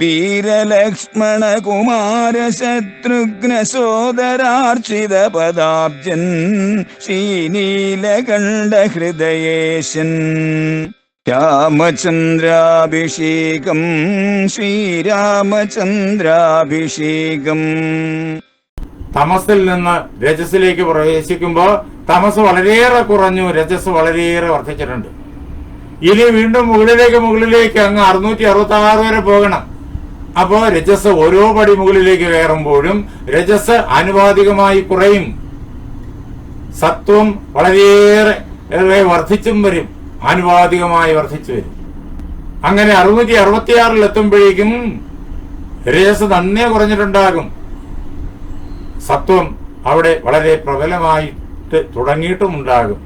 വീരലക്ഷ്മണ കുമാര ശത്രുഘ്ന സോദരാർച്ചിത പദാബ്ജൻ ശ്രീനീലകണ്ഠ ഹൃദയേശൻ രാമചന്ദ്രാഭിഷേകം ശ്രീരാമചന്ദ്രാഭിഷേകം. തമസിൽ നിന്ന് രജസിലേക്ക് പ്രവേശിക്കുമ്പോൾ തമസ് വളരെയേറെ കുറഞ്ഞു രജസ് വളരെയേറെ വർദ്ധിച്ചിട്ടുണ്ട്. ഇനി വീണ്ടും മുകളിലേക്ക് മുകളിലേക്ക് അങ്ങ് അറുന്നൂറ്റി അറുപത്തി ആറ് വരെ പോകണം. അപ്പോ രജസ് ഓരോ പടി മുകളിലേക്ക് കയറുമ്പോഴും രജസ് ആനുപാതികമായി കുറയും. സത്വം വളരെയേറെ വർദ്ധിച്ചും വരും. ആനുപാതികമായി വർദ്ധിച്ചു വരും. അങ്ങനെ അറുന്നൂറ്റി അറുപത്തിയാറിൽ എത്തുമ്പോഴേക്കും രജസ് നന്നേ കുറഞ്ഞിട്ടുണ്ടാകും. സത്വം അവിടെ വളരെ പ്രബലമായിട്ട് തുടങ്ങിയിട്ടുമുണ്ടാകും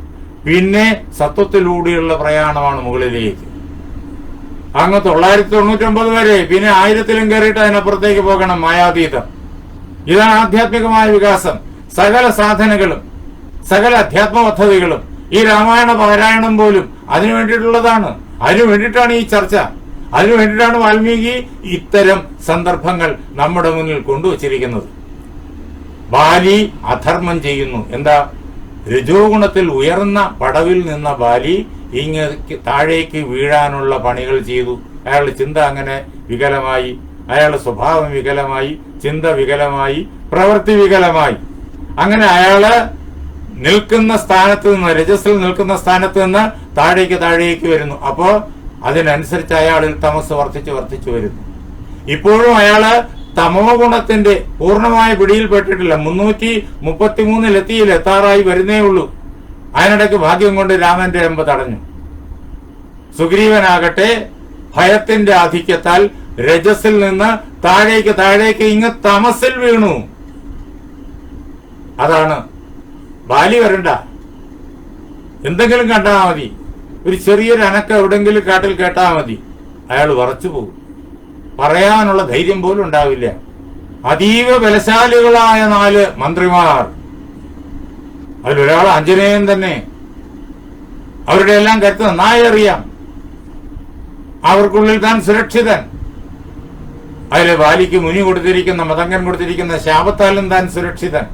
പിന്നെ സത്വത്തിലൂടെയുള്ള പ്രയാണമാണ് മുകളിലേക്ക്. അങ്ങ് തൊള്ളായിരത്തി തൊണ്ണൂറ്റി ഒമ്പത് വരെ പിന്നെ ആയിരത്തിലും കയറിയിട്ട് അതിനപ്പുറത്തേക്ക് പോകണം മായാതീതം. ഇതാണ് ആധ്യാത്മികമായ വികാസം. സകല സാധനങ്ങളും സകല അധ്യാത്മ പദ്ധതികളും ഈ രാമായണ പാരായണം പോലും അതിനു വേണ്ടിയിട്ടുള്ളതാണ്. അതിനു വേണ്ടിയിട്ടാണ് ഈ ചർച്ച. അതിനു വേണ്ടിയിട്ടാണ് വാൽമീകി ഇത്തരം സന്ദർഭങ്ങൾ നമ്മുടെ മുന്നിൽ കൊണ്ടുവച്ചിരിക്കുന്നത്. ബാലി അധർമ്മം ചെയ്യുന്നു. എന്താ? രജോ ഗുണത്തിൽ ഉയർന്ന പടവിൽ നിന്ന ബാലി ഇങ്ങ് താഴേക്ക് വീഴാനുള്ള പണികൾ ചെയ്തു. അയാളുടെ ചിന്ത അങ്ങനെ വികലമായി അയാളുടെ സ്വഭാവം വികലമായി ചിന്ത വികലമായി പ്രവൃത്തി വികലമായി. അങ്ങനെ അയാൾ നിൽക്കുന്ന സ്ഥാനത്ത് നിന്ന് രജസ്സിൽ നിൽക്കുന്ന സ്ഥാനത്ത് നിന്ന് താഴേക്ക് താഴേക്ക് വരുന്നു. അപ്പോ അതിനനുസരിച്ച് അയാളിൽ തമസ് വർദ്ധിച്ച് വർദ്ധിച്ചു വരുന്നു. ഇപ്പോഴും അയാൾ തമോ ഗുണത്തിന്റെ പൂർണമായ പിടിയിൽപ്പെട്ടിട്ടില്ല. മുന്നൂറ്റി മുപ്പത്തിമൂന്നിൽ എത്തിയിൽ എത്താറായി വരുന്നേ ഉള്ളൂ. അതിനിടയ്ക്ക് ഭാഗ്യം കൊണ്ട് രാമന്റെ എമ്പ തടഞ്ഞു. സുഗ്രീവനാകട്ടെ ഭയത്തിന്റെ ആധിക്യത്താൽ രജസിൽ നിന്ന് താഴേക്ക് താഴേക്ക് ഇങ്ങ് തമസിൽ വീണു. അതാണ് ബാലി വരണ്ട. എന്തെങ്കിലും കണ്ടാ മതി. ഒരു ചെറിയൊരു അനക്ക എവിടെങ്കിലും കാട്ടിൽ കേട്ടാ മതി. അയാൾ വറച്ചു പോകും. പറയാനുള്ള ധൈര്യം പോലും ഉണ്ടാവില്ല. അതീവ ബലശാലികളായ നാല് മന്ത്രിമാർ. അതിലൊരാൾ അഞ്ജനേയൻ തന്നെ. അവരുടെ എല്ലാം കരുത്ത് നന്നായി അറിയാം. അവർക്കുള്ളിൽ താൻ സുരക്ഷിതൻ. അതിൽ വാലിക്ക് മുനി കൊടുത്തിരിക്കുന്ന മതങ്കൻ കൊടുത്തിരിക്കുന്ന ശാപത്താലും താൻ സുരക്ഷിതൻ.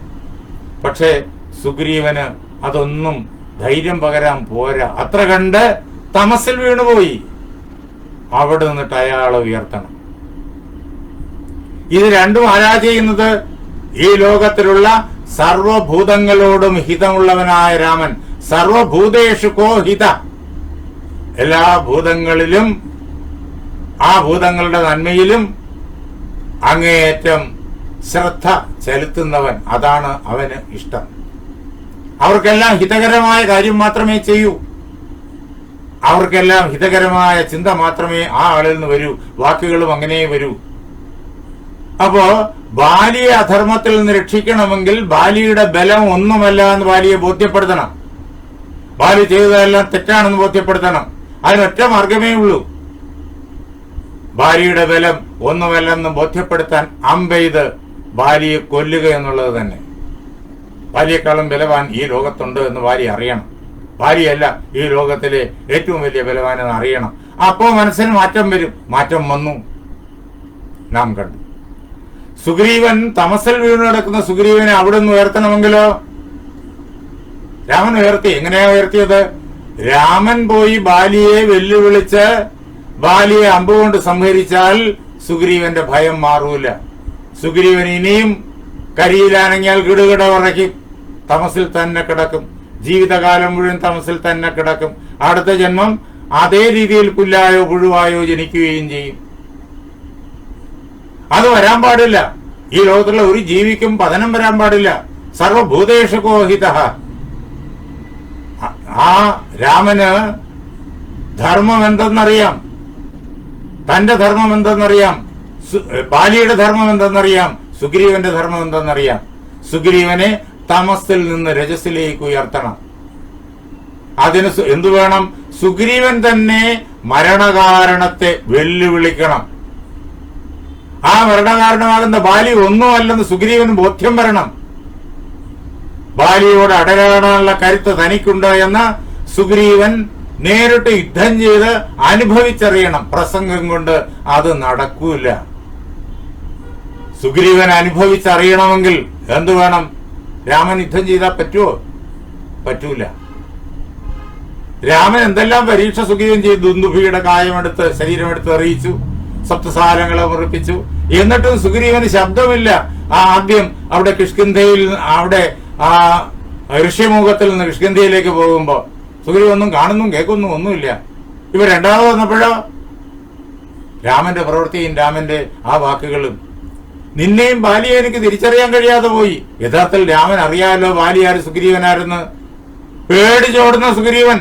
പക്ഷേ സുഗ്രീവന് അതൊന്നും ധൈര്യം പകരാൻ പോരാ. അത്ര കണ്ട് തമസിൽ വീണുപോയി. അവിടെ നിന്നിട്ട് അയാളെ ഉയർത്തണം. ഇത് രണ്ടും ആരാ ചെയ്യുന്നത്? ഈ ലോകത്തിലുള്ള സർവഭൂതങ്ങളോടും ഹിതമുള്ളവനായ രാമൻ. സർവഭൂതേഷു കോ ഹിത? എല്ലാ ഭൂതങ്ങളിലും ആ ഭൂതങ്ങളുടെ നന്മയിലും അങ്ങേയറ്റം ശ്രദ്ധ ചെലുത്തുന്നവൻ. അതാണ് അവന് ഇഷ്ടം. അവർക്കെല്ലാം ഹിതകരമായ കാര്യം മാത്രമേ ചെയ്യൂ. അവർക്കെല്ലാം ഹിതകരമായ ചിന്ത മാത്രമേ ആ ആളിൽ നിന്ന് വരൂ. വാക്കുകളും അങ്ങനെ വരൂ. അപ്പോ ബാലിയെ അധർമ്മത്തിൽ നിന്ന് രക്ഷിക്കണമെങ്കിൽ ബാലിയുടെ ബലം ഒന്നുമല്ല എന്ന് ബാലിയെ ബോധ്യപ്പെടുത്തണം. ബാലി ചെയ്തതെല്ലാം തെറ്റാണെന്ന് ബോധ്യപ്പെടുത്തണം. അതിനൊറ്റ മാർഗമേ ഉള്ളൂ. ബാലിയുടെ ബലം ഒന്നുമല്ല എന്ന് ബോധ്യപ്പെടുത്താൻ അമ്പെയ്ത് ബാലിയെ കൊല്ലുക എന്നുള്ളത് തന്നെ. ബാലിയെക്കാളും ബലവാൻ ഈ ലോകത്തുണ്ട് എന്ന് ബാലി അറിയണം. ബാലിയല്ല ഈ ലോകത്തിലെ ഏറ്റവും വലിയ ബലവാനെന്ന് അറിയണം. അപ്പോ മനസ്സിന് മാറ്റം വരും. മാറ്റം വന്നു. നാം കണ്ടു. സുഗ്രീവൻ തമസൽ വീണു കിടക്കുന്ന സുഗ്രീവനെ അവിടെ നിന്ന് ഉയർത്തണമെങ്കിലോ? രാമൻ ഉയർത്തി. എങ്ങനെയാ ഉയർത്തിയത്? രാമൻ പോയി ബാലിയെ വെല്ലുവിളിച്ച് ബാലിയെ അമ്പുകൊണ്ട് സംഹരിച്ചാൽ സുഗ്രീവന്റെ ഭയം മാറൂല. സുഗ്രീവൻ ഇനിയും കരിയിലാണെങ്കിൽ കിടുകിട ഉറയ്ക്കും. തമസിൽ തന്നെ കിടക്കും. ജീവിതകാലം മുഴുവൻ തമസിൽ തന്നെ കിടക്കും. അടുത്ത ജന്മം അതേ രീതിയിൽ പുല്ലായോ പുഴുവായോ ജനിക്കുകയും ചെയ്യും. അത് വരാൻ പാടില്ല. ഈ ലോകത്തുള്ള ഒരു ജീവിക്കും പതനം വരാൻ പാടില്ല. സർവഭൂതേഷു കോഹിത ആ രാമന് ധർമ്മം എന്തെന്നറിയാം തന്റെ ധർമ്മം എന്തെന്നറിയാം ബാലിയുടെ ധർമ്മം എന്തെന്നറിയാം സുഗ്രീവന്റെ ധർമ്മം എന്തെന്നറിയാം സുഗ്രീവനെ തമസിൽ നിന്ന് രജസിലേക്ക് ഉയർത്തണം. അതിന് എന്തു വേണം? സുഗ്രീവൻ തന്നെ മരണകാരണത്തെ വെല്ലുവിളിക്കണം. ആ മരണകാരണമാകുന്ന ബാലി ഒന്നുമല്ലെന്ന് സുഗ്രീവന് ബോധ്യം വരണം. ബാലിയോട് അടരാടാനുള്ള കരുത്ത് തനിക്കുണ്ട് എന്ന് സുഗ്രീവൻ നേരിട്ട് യുദ്ധം ചെയ്ത് അനുഭവിച്ചറിയണം. പ്രസംഗം കൊണ്ട് അത് നടക്കൂല. സുഗ്രീവൻ അനുഭവിച്ചറിയണമെങ്കിൽ എന്തു വേണം? രാമൻ യുദ്ധം ചെയ്താൽ പറ്റുമോ പറ്റൂല. രാമൻ എന്തെല്ലാം പരീക്ഷ സുഗ്രീവൻ ചെയ്തു? ദുന്ദുഭിയുടെ കായമെടുത്ത് ശരീരമെടുത്ത് എറിയിച്ചു സപ്തസാലങ്ങളെ ഉറപ്പിച്ചു. എന്നിട്ടും സുഗ്രീവന് ശബ്ദമില്ല. ആ ആദ്യം അവിടെ കിഷ്കിന്ധയിൽ അവിടെ ആ ഋഷ്യമുഖത്തിൽ നിന്ന് കിഷ്കിന്ധയിലേക്ക് പോകുമ്പോ സുഗ്രീവ് ഒന്നും കാണുന്നു കേൾക്കുന്നു ഒന്നുമില്ല. ഇവ രണ്ടാമത് വന്നപ്പോഴോ? രാമന്റെ പ്രവൃത്തിയും രാമന്റെ ആ വാക്കുകളും. നിന്നെയും ബാലിയെ എനിക്ക് തിരിച്ചറിയാൻ കഴിയാതെ പോയി. യഥാർത്ഥത്തിൽ രാമൻ അറിയാമല്ലോ ബാലി ആര് സുഗ്രീവനാരെന്ന്? പേടിച്ചോടുന്ന സുഗ്രീവൻ.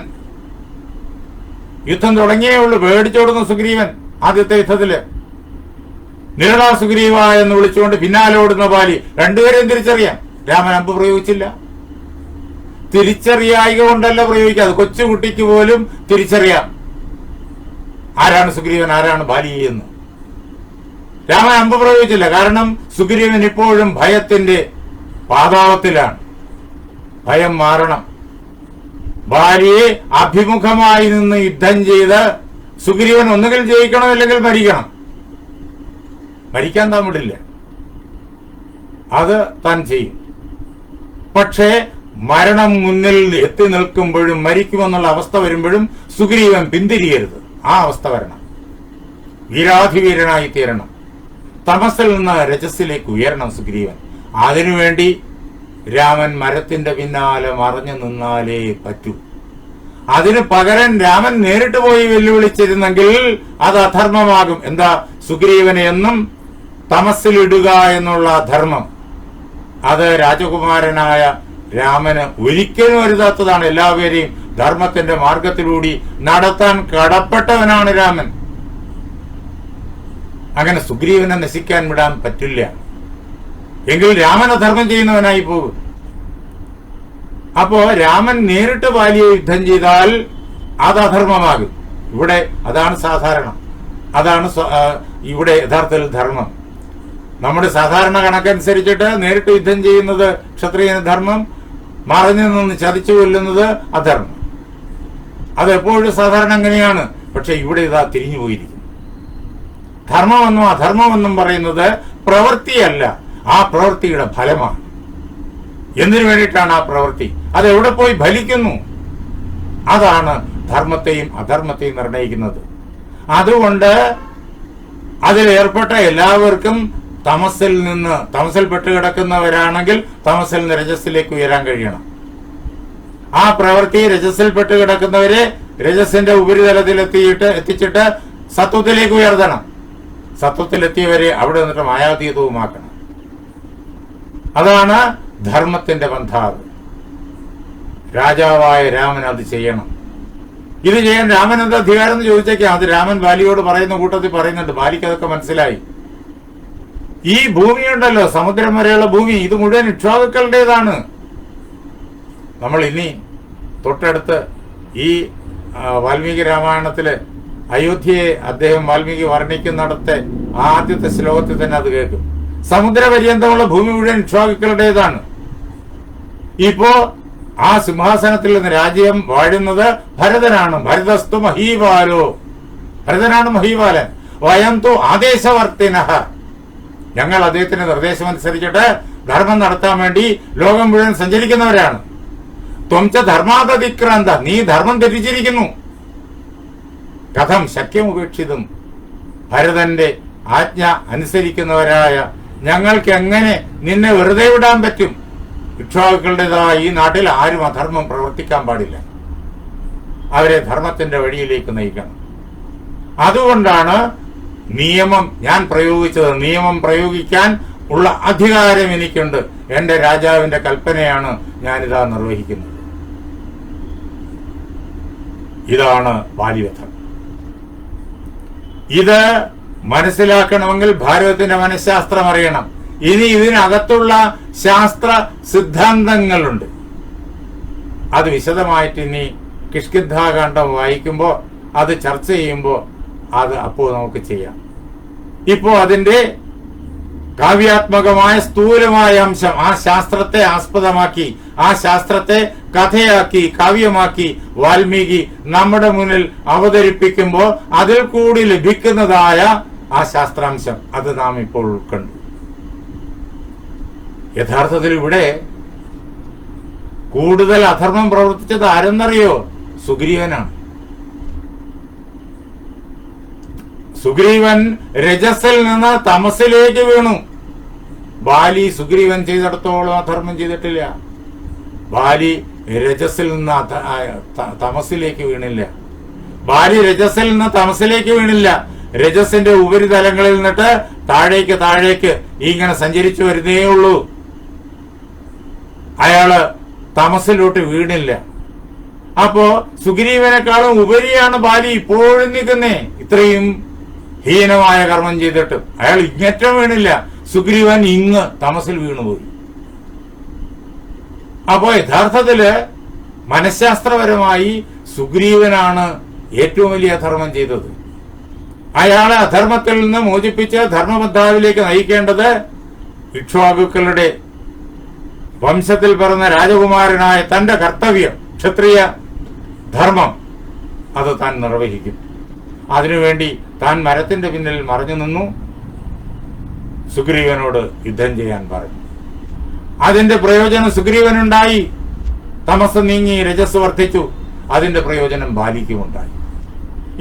യുദ്ധം തുടങ്ങിയേ ഉള്ളൂ പേടിച്ചോടുന്ന സുഗ്രീവൻ. ആദ്യത്തെ യുദ്ധത്തിൽ നിരളാ സുഗ്രീവ എന്ന് വിളിച്ചുകൊണ്ട് പിന്നാലെ ഓടുന്ന ബാലി രണ്ടുപേരെയും തിരിച്ചറിയാം. രാമൻ അമ്പ് പ്രയോഗിച്ചില്ല. തിരിച്ചറിയായിക കൊണ്ടല്ല പ്രയോഗിക്കാതെ കൊച്ചുകുട്ടിക്ക് പോലും തിരിച്ചറിയാം. ആരാണ് സുഗ്രീവൻ? ആരാണ് ബാലി എന്ന്. രാമൻ അമ്പ് പ്രയോഗിച്ചില്ല. കാരണം സുഗ്രീവൻ ഇപ്പോഴും ഭയത്തിന്റെ പാതാളത്തിലാണ്. ഭയം മാറണം. ഭാര്യയെ അഭിമുഖമായി നിന്ന് യുദ്ധം ചെയ്ത് സുഗ്രീവൻ ഒന്നുകിൽ ജയിക്കണം അല്ലെങ്കിൽ മരിക്കണം. മരിക്കാൻ താൻ വിടില്ല. അത് താൻ ചെയ്യും. പക്ഷേ മരണം മുന്നിൽ എത്തി നിൽക്കുമ്പോഴും മരിക്കുമെന്നുള്ള അവസ്ഥ വരുമ്പോഴും സുഗ്രീവൻ പിന്തിരിയരുത്. ആ അവസ്ഥ വരണം. വീരാധിവീരനായി തീരണം. തമസിൽ നിന്ന് രജസിലേക്ക് ഉയരണം സുഗ്രീവൻ. അതിനുവേണ്ടി രാമൻ മരത്തിന്റെ പിന്നാലെ മറഞ്ഞു നിന്നാലേ പറ്റൂ. അതിന് പകരം രാമൻ നേരിട്ട് പോയി വെല്ലുവിളിച്ചിരുന്നെങ്കിൽ അത് അധർമ്മമാകും. എന്താ? സുഗ്രീവനെ എന്നും തമസിലിടുക എന്നുള്ള ധർമ്മം. അത് രാജകുമാരനായ രാമന് ഒരിക്കലും ഒരുതാത്തതാണ്. എല്ലാവരെയും ധർമ്മത്തിന്റെ മാർഗത്തിലൂടി നടത്താൻ കടപ്പെട്ടവനാണ് രാമൻ. അങ്ങനെ സുഗ്രീവനെ നശിക്കാൻ വിടാൻ പറ്റില്ല. എങ്കിൽ രാമൻ അധർമ്മം ചെയ്യുന്നവനായി പോകും അപ്പോ രാമൻ നേരിട്ട് ബാലിയെ യുദ്ധം ചെയ്താൽ അത് അധർമ്മമാകും. ഇവിടെ അതാണ് സാധാരണ. അതാണ് ഇവിടെ യഥാർത്ഥത്തിൽ ധർമ്മം. നമ്മുടെ സാധാരണ കണക്കനുസരിച്ചിട്ട് നേരിട്ട് യുദ്ധം ചെയ്യുന്നത് ക്ഷത്രിയ ധർമ്മം മറഞ്ഞു നിന്ന് ചതിച്ചു കൊല്ലുന്നത് അധർമ്മം. അതെപ്പോഴും സാധാരണ അങ്ങനെയാണ്. പക്ഷെ ഇവിടെ ഇതാ തിരിഞ്ഞു പോയിരിക്കും ധർമ്മമെന്നും അധർമ്മമെന്നും പറയുന്നത് പ്രവൃത്തിയല്ല. ആ പ്രവൃത്തിയുടെ ഫലമാണ്. എന്തിനു വേണ്ടിയിട്ടാണ് ആ പ്രവൃത്തി? അത് എവിടെ പോയി ഫലിക്കുന്നു? അതാണ് ധർമ്മത്തെയും അധർമ്മത്തെയും നിർണയിക്കുന്നത്. അതുകൊണ്ട് അതിലേർപ്പെട്ട എല്ലാവർക്കും തമസിൽ നിന്ന് തമസിൽ പെട്ടുകിടക്കുന്നവരാണെങ്കിൽ തമസിൽ നിന്ന് രജസിലേക്ക് ഉയരാൻ കഴിയണം. ആ പ്രവൃത്തി രജസിൽ പെട്ടുകിടക്കുന്നവരെ രജസിന്റെ ഉപരിതലത്തിൽ എത്തിയിട്ട് എത്തിച്ചിട്ട് സത്വത്തിലേക്ക് ഉയർത്തണം. സത്വത്തിലെത്തിയവരെ അവിടെ നിന്നിട്ട് മായാതീതവുമാക്കണം. അതാണ് ധർമ്മത്തിന്റെ ബന്ധാവ് രാജാവായ രാമൻ അത് ചെയ്യണം. ഇത് ചെയ്യാൻ രാമൻ എന്താ അധികാരം എന്ന് ചോദിച്ചേക്കാം. അത് രാമൻ ബാലിയോട് പറയുന്ന കൂട്ടത്തിൽ പറയുന്നുണ്ട്. ബാലിക്ക് അതൊക്കെ മനസ്സിലായി. ഈ ഭൂമിയുണ്ടല്ലോ സമുദ്രം വരെയുള്ള ഭൂമി. ഇത് മുഴുവൻ ഇക്ഷ്വാകുക്കളുടേതാണ് നമ്മൾ ഇനി തൊട്ടടുത്ത് ഈ വാൽമീകി രാമായണത്തിൽ അയോധ്യയെ അദ്ദേഹം വാൽമീകി വർണിക്കുന്നിടത്തെ ആദ്യത്തെ ശ്ലോകത്തിൽ തന്നെ അത് കേൾക്കും. സമുദ്രപര്യന്തമുള്ള ഭൂമി മുഴുവൻ ഇക്ഷ്വാകുക്കളുടേതാണ് ഇപ്പോ ആ സിംഹാസനത്തിൽ നിന്ന് രാജ്യം വാഴുന്നത് ഭരതനാണ്. ഭരതസ്തു മഹീപാലോ ഭരതനാണ് മഹീപാലൻ വയം തു ആദേശവർത്തിനഹ ഞങ്ങൾ അദ്ദേഹത്തിന്റെ നിർദ്ദേശം അനുസരിച്ചിട്ട് ധർമ്മം നടത്താൻ വേണ്ടി ലോകം മുഴുവൻ സഞ്ചരിക്കുന്നവരാണ്. ത്വംച ധർമാതതിക്രാന്ത നീ ധർമ്മം തെറ്റിച്ചിരിക്കുന്നു കഥം ശക്യം ഉപേക്ഷിതും ഭരതന്റെ ആജ്ഞ അനുസരിക്കുന്നവരായ ഞങ്ങൾക്ക് എങ്ങനെ നിന്നെ വെറുതെ വിടാൻ പറ്റും? ഇക്ഷ്വാക്കളുടേതായ ഈ നാട്ടിൽ ആരും അധർമ്മം പ്രവർത്തിക്കാൻ പാടില്ല. അവരെ ധർമ്മത്തിന്റെ വഴിയിലേക്ക് നയിക്കണം. അതുകൊണ്ടാണ് നിയമം ഞാൻ പ്രയോഗിച്ചത് നിയമം പ്രയോഗിക്കാൻ ഉള്ള അധികാരം എനിക്കുണ്ട്. എന്റെ രാജാവിന്റെ കൽപ്പനയാണ് ഞാനിതാ നിർവഹിക്കുന്നത്. ഇതാണ് ബാല്യവധം ഇത് മനസ്സിലാക്കണമെങ്കിൽ ഭാരതത്തിന്റെ മനഃശാസ്ത്രം അറിയണം. ഇനി ഇതിനകത്തുള്ള ശാസ്ത്ര സിദ്ധാന്തങ്ങളുണ്ട്. അത് വിശദമായിട്ട് ഇനി കിഷ്കിദ്ധാകാന്ഡം വായിക്കുമ്പോൾ അത് ചർച്ച ചെയ്യുമ്പോൾ അത് അപ്പോൾ നമുക്ക് ചെയ്യാം. ഇപ്പോ അതിന്റെ കാവ്യാത്മകമായ സ്ഥൂലമായ അംശം ആ ശാസ്ത്രത്തെ ആസ്പദമാക്കി ആ ശാസ്ത്രത്തെ കഥയാക്കി കാവ്യമാക്കി വാൽമീകി നമ്മുടെ മുന്നിൽ അവതരിപ്പിക്കുമ്പോൾ അതിൽ കൂടി ലഭിക്കുന്നതായ ആ ശാസ്ത്രാംശം. അത് നാം ഇപ്പോൾ ഉൾക്കണ്ടു. യഥാർത്ഥത്തിൽ ഇവിടെ കൂടുതൽ അധർമ്മം പ്രവർത്തിച്ചത് ആരെന്നറിയോ? സുഗ്രീവനാണ്. സുഗ്രീവൻ രജസിൽ നിന്ന് തമസിലേക്ക് വീണു. ബാലി സുഗ്രീവൻ ചെയ്തിടത്തോളം അധർമ്മം ചെയ്തിട്ടില്ല. ബാലി രജസിൽ നിന്ന് തമസിലേക്ക് വീണില്ല. ബാലി രജസിൽ നിന്ന് തമസിലേക്ക് വീണില്ല. രജസിന്റെ ഉപരിതലങ്ങളിൽ നിന്നിട്ട് താഴേക്ക് താഴേക്ക് ഇങ്ങനെ സഞ്ചരിച്ചു വരുന്നേ ഉള്ളൂ. അയാൾ തമസിലോട്ട് വീണില്ല. അപ്പോ സുഗ്രീവനെക്കാളും ഉപരിയാണ് ബാലി ഇപ്പോഴും നിൽക്കുന്നേ. ഇത്രയും ഹീനമായ കർമ്മം ചെയ്തിട്ട് അയാൾ ഇങ്ങറ്റം വീണില്ല. സുഗ്രീവൻ ഇങ്ങ് തമസിൽ വീണുപോയി. അപ്പോ യഥാർത്ഥത്തിൽ മനഃശാസ്ത്രപരമായി സുഗ്രീവനാണ് ഏറ്റവും വലിയ അധർമ്മം ചെയ്തത്. അയാളെ അധർമ്മത്തിൽ നിന്ന് മോചിപ്പിച്ച് ധർമ്മബദ്ധാവിലേക്ക് നയിക്കേണ്ടത് ഇക്ഷ്വാകുക്കളുടെ വംശത്തിൽ പിറന്ന രാജകുമാരനായ തന്റെ കർത്തവ്യം ക്ഷത്രിയ ധർമ്മം അത് താൻ നിർവഹിക്കും. അതിനുവേണ്ടി താൻ മരത്തിന്റെ പിന്നിൽ മറഞ്ഞു നിന്നു. സുഗ്രീവനോട് യുദ്ധം ചെയ്യാൻ പറഞ്ഞു. അതിന്റെ പ്രയോജനം സുഗ്രീവനുണ്ടായി. തമസ് നീങ്ങി രജസ് വർദ്ധിച്ചു. അതിന്റെ പ്രയോജനം ബാലിക്കുമുണ്ടായി.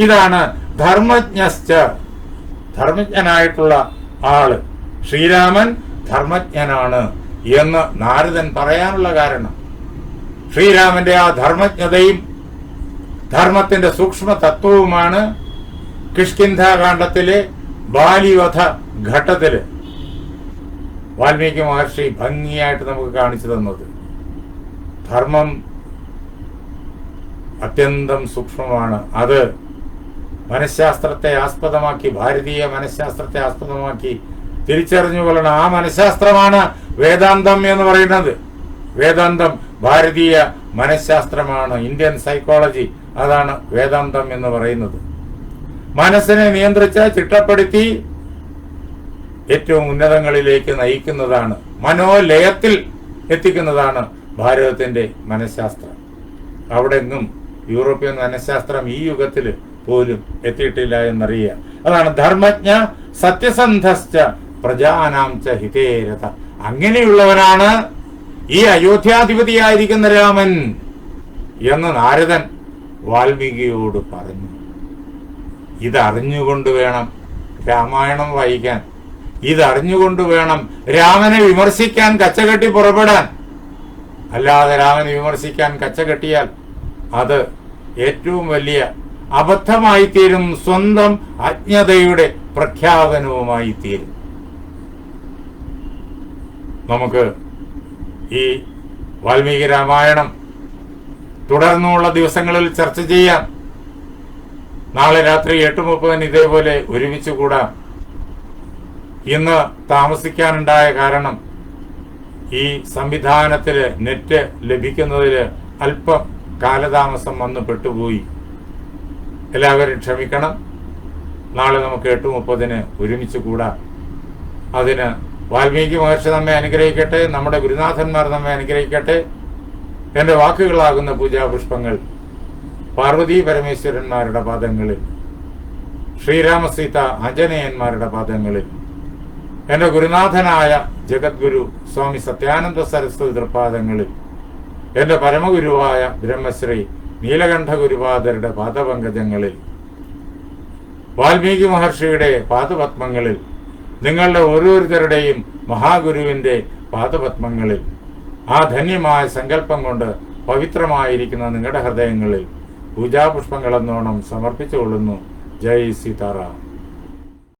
ഇതാണ് ധർമ്മജ്ഞശ്ച ധർമ്മജ്ഞനായിട്ടുള്ള ആൾ. ശ്രീരാമൻ ധർമ്മജ്ഞനാണ്. എന്ന് നാരദൻ പറയാനുള്ള കാരണം. ശ്രീരാമന്റെ ആ ധർമ്മജ്ഞതയും ധർമ്മത്തിന്റെ സൂക്ഷ്മ തത്വവുമാണ് കിഷ്കിന്ധാകാന്ഡത്തിലെ ബാലിവധ ഘട്ടത്തിൽ. വാൽമീകി മഹർഷി ഭംഗിയായിട്ട് നമുക്ക് കാണിച്ചു തന്നത്. ധർമ്മം അത്യന്തം സൂക്ഷ്മമാണ്. അത് മനഃശാസ്ത്രത്തെ ആസ്പദമാക്കി ഭാരതീയ മനഃശാസ്ത്രത്തെ ആസ്പദമാക്കി തിരിച്ചറിഞ്ഞുകൊള്ളണം ആ മനഃശാസ്ത്രമാണ് വേദാന്തം എന്ന് പറയുന്നത്. വേദാന്തം ഭാരതീയ മനഃശാസ്ത്രമാണ്. ഇന്ത്യൻ സൈക്കോളജി അതാണ് വേദാന്തം എന്ന് പറയുന്നത്. മനസ്സിനെ നിയന്ത്രിച്ച് ചിട്ടപ്പെടുത്തി ഏറ്റവും ഉന്നതങ്ങളിലേക്ക് നയിക്കുന്നതാണ്. മനോലയത്തിൽ എത്തിക്കുന്നതാണ് ഭാരതത്തിന്റെ മനഃശാസ്ത്രം. അവിടെങ്ങും യൂറോപ്യൻ മനഃശാസ്ത്രം ഈ യുഗത്തിൽ പോലും എത്തിയിട്ടില്ല എന്നറിയുക. അതാണ് ധർമ്മജ്ഞ സത്യസന്ധശ്ച പ്രജാനാം ച ഹിതേരഥ അങ്ങനെയുള്ളവനാണ് ഈ അയോധ്യാധിപതിയായിരിക്കുന്ന രാമൻ എന്ന് നാരദൻ വാൽമീകിയോട് പറഞ്ഞു. ഇതറിഞ്ഞുകൊണ്ട് വേണം രാമായണം വായിക്കാൻ. ഇതറിഞ്ഞുകൊണ്ട് വേണം രാമനെ വിമർശിക്കാൻ കച്ചകെട്ടി പുറപ്പെടാൻ. അല്ലാതെ രാമനെ വിമർശിക്കാൻ കച്ചകെട്ടിയാൽ അത് ഏറ്റവും വലിയ അബദ്ധമായി തീരും സ്വന്തം അജ്ഞതയുടെ പ്രഖ്യാപനവുമായി തീരും നമുക്ക് ഈ വാൽമീകി രാമായണം തുടർന്നുള്ള ദിവസങ്ങളിൽ ചർച്ച ചെയ്യാം. നാളെ രാത്രി എട്ട് മുപ്പതിന് ഇതേപോലെ ഒരുമിച്ച് കൂടാം. ഇന്ന് താമസിക്കാനുണ്ടായ കാരണം ഈ സംവിധാനത്തിൽ നെറ്റ് ലഭിക്കുന്നതിൽ അല്പം കാലതാമസം വന്ന് പെട്ടുപോയി. എല്ലാവരും ക്ഷമിക്കണം. നാളെ നമുക്ക് എട്ട് മുപ്പതിന് ഒരുമിച്ച് കൂടാം. അതിന് വാൽമീകി മഹർഷി നമ്മെ അനുഗ്രഹിക്കട്ടെ നമ്മുടെ ഗുരുനാഥന്മാർ നമ്മെ അനുഗ്രഹിക്കട്ടെ. എന്റെ വാക്കുകളാകുന്ന പൂജാപുഷ്പങ്ങൾ പാർവതി പരമേശ്വരന്മാരുടെ പാദങ്ങളിൽ ശ്രീരാമ സീത ആഞ്ജനേയന്മാരുടെ പാദങ്ങളിൽ എന്റെ ഗുരുനാഥനായ ജഗദ്ഗുരു സ്വാമി സത്യാനന്ദ സരസ്വതി തൃപ്പാദങ്ങളിൽ എന്റെ പരമഗുരുവായ ബ്രഹ്മശ്രീ നീലകണ്ഠ ഗുരുപാദരുടെ പാദപങ്കജങ്ങളിൽ വാൽമീകി മഹർഷിയുടെ പാദപത്മങ്ങളിൽ നിങ്ങളുടെ ഓരോരുത്തരുടെയും മഹാഗുരുവിന്റെ പാദപത്മങ്ങളിൽ ആ ധന്യമായ സങ്കല്പം കൊണ്ട് പവിത്രമായിരിക്കുന്ന നിങ്ങളുടെ ഹൃദയങ്ങളിൽ പൂജാപുഷ്പങ്ങളെന്നോണം സമർപ്പിച്ചുകൊള്ളുന്നു. ജയ് സീതാറാം.